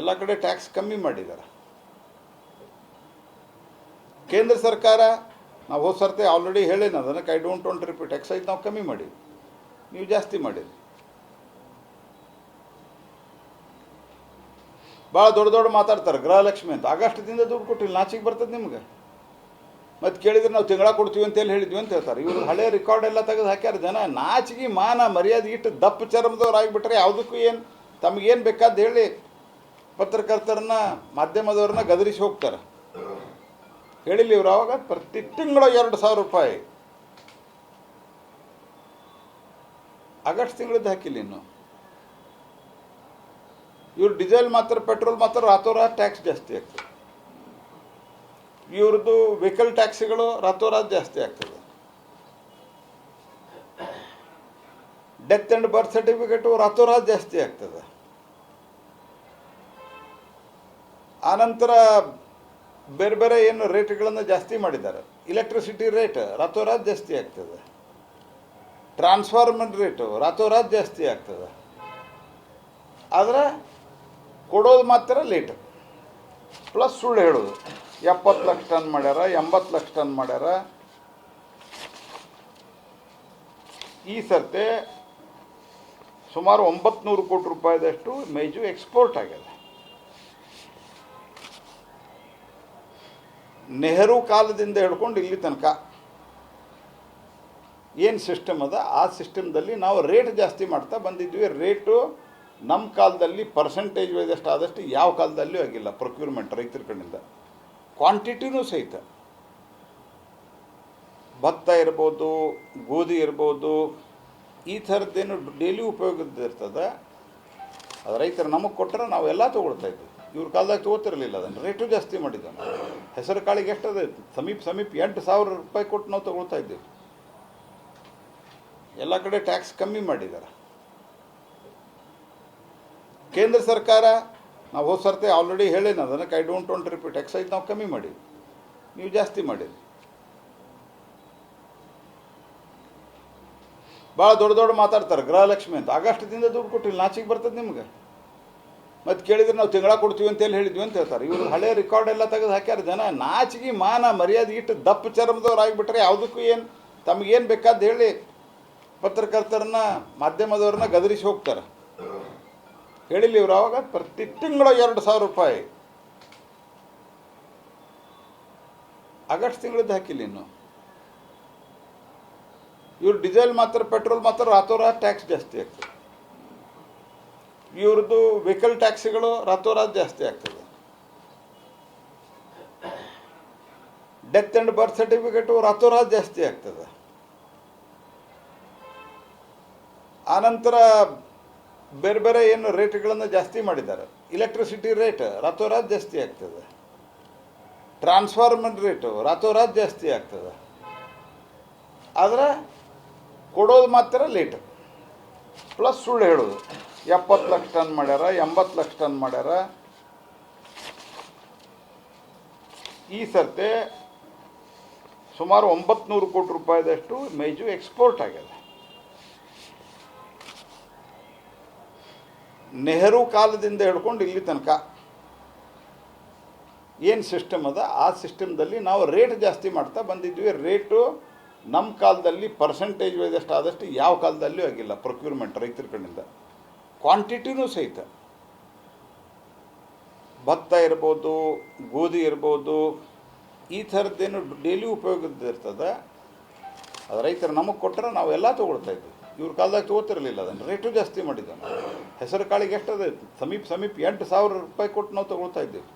ಎಲ್ಲ ಕಡೆ ಟ್ಯಾಕ್ಸ್ ಕಮ್ಮಿ ಮಾಡಿದ್ದಾರೆ. ಕೇಂದ್ರ ಸರ್ಕಾರ, ನಾವು ಹೋದ ಸರ್ತಿ ಆಲ್ರೆಡಿ ಹೇಳೇನು ಅದನ್ನು I don't want repeat excise ನಾವು ಕಮ್ಮಿ ಮಾಡಿದ್ವಿ. ನೀವು ಜಾಸ್ತಿ ಮಾಡಿರಿ ಭಾಳ ದೊಡ್ಡ ದೊಡ್ಡ ಮಾತಾಡ್ತಾರೆ, ಗೃಹಲಕ್ಷ್ಮಿ ಅಂತ. ಆಗಸ್ಟ್ದಿಂದ ದುಡ್ಡು ಕೊಟ್ಟಿಲ್ಲ ನಾಚಿಗೆ ಬರ್ತದೆ ನಿಮ್ಗೆ. ಮತ್ತು ಕೇಳಿದ್ರೆ ನಾವು ತಿಂಗಳ ಕೊಡ್ತೀವಿ ಅಂತೇಳಿ ಹೇಳಿದ್ವಿ ಅಂತ ಹೇಳ್ತಾರೆ. ಇವರು ಹಳೆ ರೆಕಾರ್ಡ್ ಎಲ್ಲ ತೆಗೆದು ಹಾಕ್ಯಾರ ಜನ. ನಾಚಿಗೆ ಮಾನ, ಮರ್ಯಾದೆ ಇಟ್ಟು ದಪ್ಪ ಚರ್ಮದವ್ರು ಆಗಿಬಿಟ್ರೆ ಯಾವುದಕ್ಕೂ ಏನು ತಮಗೇನು ಬೇಕಾದ ಹೇಳಿ ಪತ್ರಕರ್ತರನ್ನ ಮಾಧ್ಯಮದವ್ರನ್ನ ಗದರಿಸಿ ಹೋಗ್ತಾರೆ. ಹೇಳಿಲ್ಲ ಇವ್ರು ಅವಾಗ? ಪ್ರತಿ ತಿಂಗಳು ಎರಡು ಸಾವಿರ ರೂಪಾಯಿ. ಆಗಸ್ಟ್ ತಿಂಗಳದ್ದು ಹಾಕಿಲ್ಲ ಇನ್ನು. ಇವ್ರು ಡೀಸೆಲ್ ಮಾತ್ರ, ಪೆಟ್ರೋಲ್ ಮಾತ್ರ ರಾತೋರಾತ್ ಟ್ಯಾಕ್ಸ್ ಜಾಸ್ತಿ ಆಗ್ತದೆ. ಇವ್ರದ್ದು ವೆಹಿಕಲ್ ಟ್ಯಾಕ್ಸಿಗಳು ರಾತೋರಾತ್ ಜಾಸ್ತಿ ಆಗ್ತದೆ. ಡೆತ್ ಆ್ಯಂಡ್ ಬರ್ತ್ ಸರ್ಟಿಫಿಕೇಟು ರಾತೋರಾತ್ ಜಾಸ್ತಿ ಆಗ್ತದೆ. ಆನಂತರ ಬೇರೆ ಬೇರೆ ಏನು ರೇಟ್ಗಳನ್ನು ಜಾಸ್ತಿ ಮಾಡಿದ್ದಾರೆ. ಇಲೆಕ್ಟ್ರಿಸಿಟಿ ರೇಟ್ ರಾತೋರಾತ್ ಜಾಸ್ತಿ ಆಗ್ತದೆ. ಟ್ರಾನ್ಸ್ಫಾರ್ಮರ್ ರೇಟು ರಾತೋರಾತ್ ಜಾಸ್ತಿ ಆಗ್ತದೆ. ಆದರೆ ಕೊಡೋದು ಮಾತ್ರ ಲೇಟ್ ಪ್ಲಸ್ ಸುಳ್ಳು ಹೇಳೋದು. ಎಪ್ಪತ್ತು ಲಕ್ಷ ಟನ್ ಮಾಡ್ಯಾರ, ಎಂಬತ್ತು ಲಕ್ಷ ಟನ್ ಮಾಡ್ಯಾರ. ಈ ಸರ್ತೆ ಸುಮಾರು ಒಂಬತ್ತು ನೂರು ಕೋಟಿ ರೂಪಾಯಿದಷ್ಟು ಮೇಜು ಎಕ್ಸ್ಪೋರ್ಟ್ ಆಗಿದೆ. ನೆಹರು ಕಾಲದಿಂದ ಹಿಡ್ಕೊಂಡು ಇಲ್ಲಿ ತನಕ ಏನು ಸಿಸ್ಟಮ್ ಅದ? ಆ ಸಿಸ್ಟಮ್ದಲ್ಲಿ ನಾವು ರೇಟ್ ಜಾಸ್ತಿ ಮಾಡ್ತಾ ಬಂದಿದ್ವಿ. ರೇಟು ನಮ್ಮ ಕಾಲದಲ್ಲಿ ಪರ್ಸೆಂಟೇಜ್ ವೈದಷ್ಟು ಆದಷ್ಟು ಯಾವ ಕಾಲದಲ್ಲೂ ಆಗಿಲ್ಲ ಪ್ರೊಕ್ಯೂರ್ಮೆಂಟ್ ರೈತರ ಕಡೆಯಿಂದ ಕ್ವಾಂಟಿಟಿನೂ ಸಹಿತ. ಭತ್ತ ಇರ್ಬೋದು, ಗೋಧಿ ಇರ್ಬೋದು, ಈ ಥರದ್ದೇನು ಡೈಲಿ ಉಪಯೋಗದ ಇರ್ತದೆ? ಅದು ರೈತರು ನಮಗೆ ಕೊಟ್ಟರೆ ನಾವೆಲ್ಲ ತೊಗೊಳ್ತಾ ಇದ್ವಿ. ಇವ್ರ ಕಾಲದಾಗ ತೊಗೋತಿರಲಿಲ್ಲ ಅದನ್ನು. ರೇಟು ಜಾಸ್ತಿ ಮಾಡಿದ್ದಾನೆ. ಹೆಸರು ಕಾಳಿಗೆ ಎಷ್ಟದೆ? ಸಮೀಪ ಸಮೀಪ ಎಂಟು ಸಾವಿರ ರೂಪಾಯಿ ಕೊಟ್ಟು ನಾವು ತೊಗೊಳ್ತಾ ಇದ್ದೇವೆ. ಎಲ್ಲ ಕಡೆ ಟ್ಯಾಕ್ಸ್ ಕಮ್ಮಿ ಮಾಡಿದ್ದಾರೆ. ಕೇಂದ್ರ ಸರ್ಕಾರ, ನಾವು ಹೋದ ಸರ್ತಿ ಆಲ್ರೆಡಿ ಹೇಳೇನು ಅದನ್ನು I don't want repeat excise ನಾವು ಕಮ್ಮಿ ಮಾಡಿದ್ವಿ. ನೀವು ಜಾಸ್ತಿ ಮಾಡಿದ್ವಿ ಭಾಳ ದೊಡ್ಡ ದೊಡ್ಡ ಮಾತಾಡ್ತಾರೆ ಗೃಹಲಕ್ಷ್ಮಿ ಅಂತ. ಆಗಸ್ಟ್ದಿಂದ ದುಡ್ಡು ಕೊಟ್ಟಿಲ್ಲ. ನಾಚಿಗೆ ಬರ್ತದೆ ನಿಮ್ಗೆ. ಮತ್ತು ಕೇಳಿದ್ರೆ ನಾವು ತಿಂಗಳ ಕೊಡ್ತೀವಿ ಅಂತೇಳಿ ಹೇಳಿದ್ವಿ ಅಂತ ಹೇಳ್ತಾರೆ. ಇವರು ಹಳೆ ರೆಕಾರ್ಡ್ ಎಲ್ಲ ತೆಗೆದು ಹಾಕ್ಯಾರ ಜನ. ನಾಚಿಗೆ ಮಾನ ಮರ್ಯಾದೆ ಇಟ್ಟು ದಪ್ಪ ಚರ್ಮದವ್ರು ಆಗಿಬಿಟ್ರೆ ಯಾವುದಕ್ಕೂ ಏನು ತಮಗೇನು ಬೇಕಾದ್ದು ಹೇಳಿ ಪತ್ರಕರ್ತರನ್ನ, ಮಾಧ್ಯಮದವ್ರನ್ನ ಗದರಿಸಿ ಹೋಗ್ತಾರೆ. ಹೇಳಿಲ್ಲ ಇವ್ರು ಅವಾಗ? ಪ್ರತಿ ತಿಂಗಳು ಎರಡು ಸಾವಿರ ರೂಪಾಯಿ. ಆಗಸ್ಟ್ ತಿಂಗಳದ್ದು ಹಾಕಿಲ್ಲ ಇನ್ನು. ಇವ್ರು ಡೀಸೆಲ್ ಮಾತ್ರ, ಪೆಟ್ರೋಲ್ ಮಾತ್ರ ರಾತೋರಾತ್ ಟ್ಯಾಕ್ಸ್ ಜಾಸ್ತಿ ಆಗ್ತದೆ. ಇವ್ರದ್ದು ವೆಹಿಕಲ್ ಟ್ಯಾಕ್ಸಿಗಳು ರಾತೋರಾತ್ ಜಾಸ್ತಿ ಆಗ್ತದೆ. ಡೆತ್ ಆ್ಯಂಡ್ ಬರ್ತ್ ಸರ್ಟಿಫಿಕೇಟು ರಾತೋರಾತ್ ಜಾಸ್ತಿ ಆಗ್ತದೆ. ಆನಂತರ ಬೇರೆ ಬೇರೆ ಏನು ರೇಟ್ಗಳನ್ನು ಜಾಸ್ತಿ ಮಾಡಿದ್ದಾರೆ. ಇಲೆಕ್ಟ್ರಿಸಿಟಿ ರೇಟ್ ರಾತೋರಾತ್ ಜಾಸ್ತಿ ಆಗ್ತದೆ. ಟ್ರಾನ್ಸ್ಫಾರ್ಮರ್ ರೇಟು ರಾತೋರಾತ್ ಜಾಸ್ತಿ ಆಗ್ತದೆ. ಆದರೆ ಕೊಡೋದು ಮಾತ್ರ ಲೇಟ್ ಪ್ಲಸ್ ಸುಳ್ಳು ಹೇಳೋದು. ಎಪ್ಪತ್ತು ಲಕ್ಷ ಟನ್ ಮಾಡ್ಯಾರ, ಎಂಬತ್ತು ಲಕ್ಷ ಟನ್ ಮಾಡ್ಯಾರ. ಈ ಸರ್ತೆ ಸುಮಾರು ಒಂಬತ್ತು ಕೋಟಿ ರೂಪಾಯಿದಷ್ಟು ಮೇಜು ಎಕ್ಸ್ಪೋರ್ಟ್ ಆಗ್ಯದ. ನೆಹರು ಕಾಲದಿಂದ ಹಿಡ್ಕೊಂಡು ಇಲ್ಲಿ ತನಕ ಏನು ಸಿಸ್ಟಮ್ ಅದ? ಆ ಸಿಸ್ಟಮ್ದಲ್ಲಿ ನಾವು ರೇಟ್ ಜಾಸ್ತಿ ಮಾಡ್ತಾ ಬಂದಿದ್ವಿ. ರೇಟು ನಮ್ಮ ಕಾಲದಲ್ಲಿ ಪರ್ಸೆಂಟೇಜ್ ವೈದಷ್ಟು ಆದಷ್ಟು ಯಾವ ಕಾಲದಲ್ಲೂ ಆಗಿಲ್ಲ ಪ್ರೊಕ್ಯೂರ್ಮೆಂಟ್ ರೈತರ ಕಡೆಯಿಂದ ಕ್ವಾಂಟಿಟಿನೂ ಸಹಿತ. ಭತ್ತ ಇರ್ಬೋದು, ಗೋಧಿ ಇರ್ಬೋದು, ಈ ಥರದ್ದೇನು ಡೈಲಿ ಉಪಯೋಗದ ಇರ್ತದೆ. ಅದು ರೈತರು ನಮಗೆ ಕೊಟ್ಟರೆ ನಾವೆಲ್ಲ ತೊಗೊಳ್ತಾ ಇದ್ವಿ ಇವ್ರ ಕಾಲದಾಗ ತೊಗೋತಿರಲಿಲ್ಲ ಅದನ್ನು. ರೇಟು ಜಾಸ್ತಿ ಮಾಡಿದ್ದಾನೆ. ಹೆಸರು ಕಾಳಿಗೆ ಎಷ್ಟು ಅದ ಸಮೀಪ ಸಮೀಪ ಎಂಟು ಸಾವಿರ ರೂಪಾಯಿ ಕೊಟ್ಟು ನಾವು ತೊಗೊಳ್ತಾ ಇದ್ದೀವಿ.